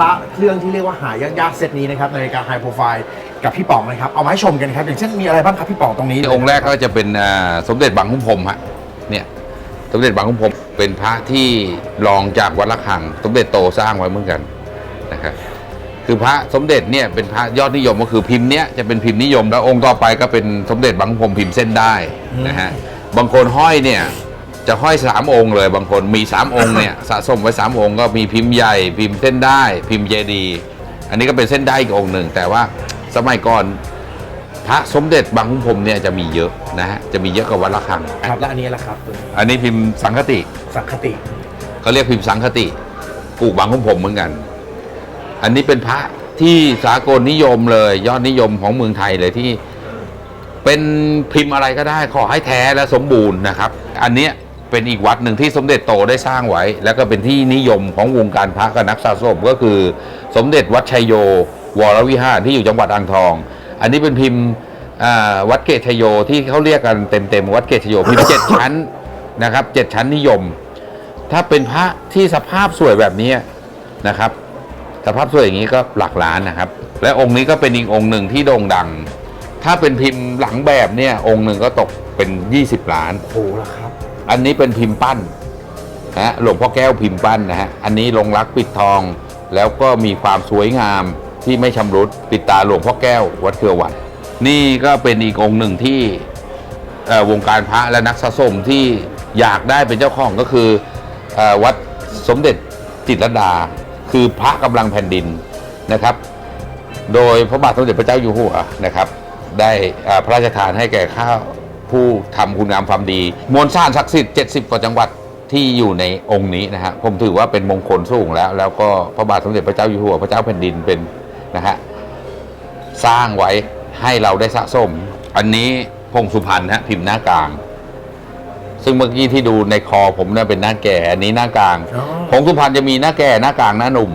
ระเครื่องที่เรียกว่าหายากๆเซตนี้นะครับนาฬิกาไฮโปรไฟล์กับพี่ป๋องนะครับเอามาให้ชมกันครับอย่างเช่นมีอะไรบ้างครับพี่ป๋องตรงนี้องค์แรกก็จะเป็นอ่าสมเด็จบางคุ้มพรหมฮะเนี่ยสมเด็จบางคุ้มพรหมเป็นพระที่รองจากวัดระฆัง สมเด็จโตสร้างไว้เหมือนกันนะครับคือพระสมเด็จเนี่ยเป็นพระยอดนิยมก็คือพิมพ์เนี้ยจะเป็นพิมพ์นิยมแล้วองค์ต่อไปก็เป็นสมเด็จบางคุ้มพรหมพิมพ์เส้นได้นะฮะบางคนห้อยเนี่ย จะห้อยสามองค์เลยบางคนมีสามองค์เนี่ยสะสมไว้สามองค์ก็มีพิมพ์ใหญ่ พิมพ์เส้นได้ พิมพ์เจดีย์อันนี้ก็เป็นเส้นได้อีกองค์หนึ่ง แต่ว่าสมัยก่อนพระสมเด็จบางคุ้มพรหมเนี่ยจะมีเยอะนะฮะจะมีเยอะกว่าวัดระฆัง ครับและอันนี้แหละครับตัวนี้อันนี้พิมพ์สังคติ สังคติเขาเรียกพิมพ์สังคติปลูกบางคุ้มพรหมเหมือนกัน อันนี้เป็นพระที่สากลนิยมเลย ยอดนิยมของเมืองไทยเลยที่เป็นพิมพ์อะไรก็ได้ขอให้แท้และสมบูรณ์นะครับ อันเนี้ย เป็นอีกวัดหนึ่งที่สมเด็จโตได้สร้างไว้ แล้วก็เป็นที่นิยมของวงการพระกับนักสะสมก็คือ สมเด็จวัดชัยโยวรวิหารที่อยู่จังหวัดอ่างทอง อันนี้เป็นพิมพ์วัดเกตชโยที่เขาเรียกกันเต็มๆวัดเกตชโยพิมพ์เจ็ดชั้นนะครับเจ็ดชั้นนิยม ถ้าเป็นพระที่สภาพสวยแบบนี้นะครับ สภาพสวยอย่างนี้ก็หลักล้านนะครับ และองค์นี้ก็เป็นอีกองค์หนึ่งที่โด่งดัง ถ้าเป็นพิมพ์หลังแบบเนี่ยองค์หนึ่งก็ตกเป็น 20 ล้านโอ้โหครับ อันนี้เป็นพิมพ์ปั้นนะฮะหลวงพ่อแก้วพิมพ์ปั้นนะฮะอันนี้ลงรักปิดทอง แล้วก็มีความสวยงามที่ไม่ชำรุดปิดตาหลวงพ่อแก้ววัดเครือวัดนี่ก็เป็นอีกองค์หนึ่งที่วงการพระและนักสะสมที่อยากได้เป็นเจ้าของก็คืออวัดสมเด็จจิตรดา คือพระกำลังแผ่นดินนะครับ โดยพระบาทสมเด็จพระเจ้าอยู่หัวนะครับ ได้พระราชทานให้แก่ข้า ผู้ทำคุณงามความดี มวลสร้างศักดิ์สิทธิ์70 กว่าจังหวัดที่อยู่ในองค์นี้นะฮะผมถือว่าเป็นมงคลสูงแล้ว แล้วก็พระบาทสมเด็จพระเจ้าอยู่หัวพระเจ้าแผ่นดินเป็นนะฮะสร้างไว้ให้เราได้สะสม อันนี้พงสุพรรณฮะพิมพ์หน้ากลาง ซึ่งเมื่อกี้ที่ดูในคอผมเนี่ยเป็นหน้าแก่ อันนี้หน้ากลางอ๋อผงสุพรรณจะมีหน้าแก่หน้ากลางหน้าหนุ่ม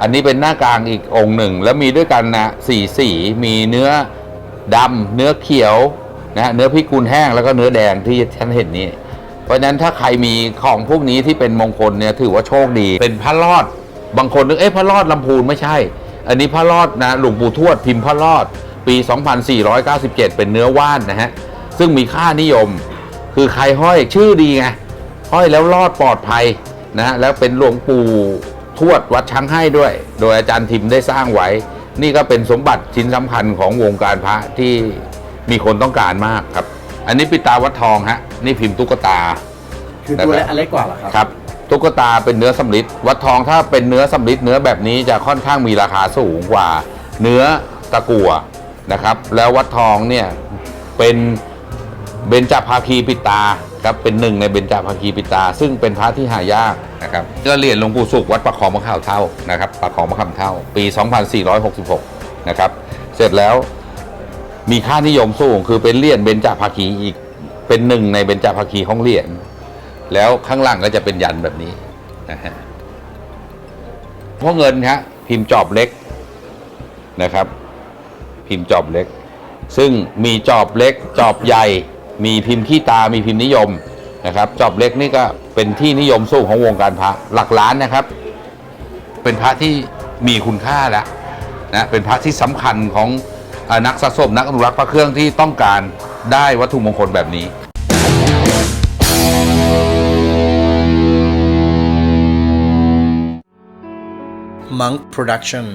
อันนี้เป็นหน้ากลางอีกองค์หนึ่ง แล้วมีด้วยกันนะสีสีมีเนื้อดำเนื้อเขียว นะฮะเนื้อพิกุลแห้งแล้วก็เนื้อแดงที่ท่านเห็นนี้ เพราะฉะนั้นถ้าใครมีของพวกนี้ที่เป็นมงคลเนี่ยถือว่าโชคดี เป็นพระรอด บางคนนึกเอ๊ะพระรอดลำพูนไม่ใช่ อันนี้พระรอดนะหลวงปู่ทวดพิมพ์พระรอด ปี 2497 เป็นเนื้อว่านนะฮะซึ่งมีค่านิยม คือใครห้อยชื่อดีไงห้อยแล้วรอดปลอดภัยนะแล้วเป็นหลวงปู่ทวดวัดช้างให้ด้วย โดยอาจารย์ทิมได้สร้างไว้ นี่ก็เป็นสมบัติชิ้นสำคัญของวงการพระที่ มีคนต้องการมากครับ อันนี้ปิดตาวัดทองฮะนี่พิมพ์ตุ๊กตา คือตัวเล็กอันเล็กกว่าเหรอครับครับตุ๊กตาเป็นเนื้อสำริดวัดทองถ้าเป็นเนื้อสำริดเนื้อแบบนี้จะค่อนข้างมีราคาสูงกว่า เนื้อตะกั่วนะครับ แล้ววัดทองเนี่ยเป็นเบญจภาคีปิตาครับเป็นหนึ่งในเบญจภาคีปิตา ซึ่งเป็นพระที่หายากนะครับก็เหรียญหลวงปู่สุขวัดประคองมะขาวเท่านะครับประคองมะขามเท่า ปี 2466 นะครับ เสร็จแล้ว มีค่านิยมสูงคือเป็นเหรียญเบญจภาคีอีกเป็นหนึ่งในเบญจภาคีของเหรียญแล้วข้างล่างก็จะเป็นยันแบบนี้นะฮะเพราะเงินฮะพิมพ์จอบเล็กนะครับ พิมพ์จอบเล็ก ซึ่งมีจอบเล็ก จอบใหญ่ มีพิมพ์ขี้ตามีพิมพ์นิยมนะครับ จอบเล็กนี่ก็เป็นที่นิยมสูงของวงการพระหลักล้านนะครับ เป็นพระที่มีคุณค่าแล้วนะเป็นพระที่สำคัญของ อ่อนักสะสมนักอนุรักษ์พระเครื่องที่ต้องการได้วัตถุมงคลแบบนี้ Monk Production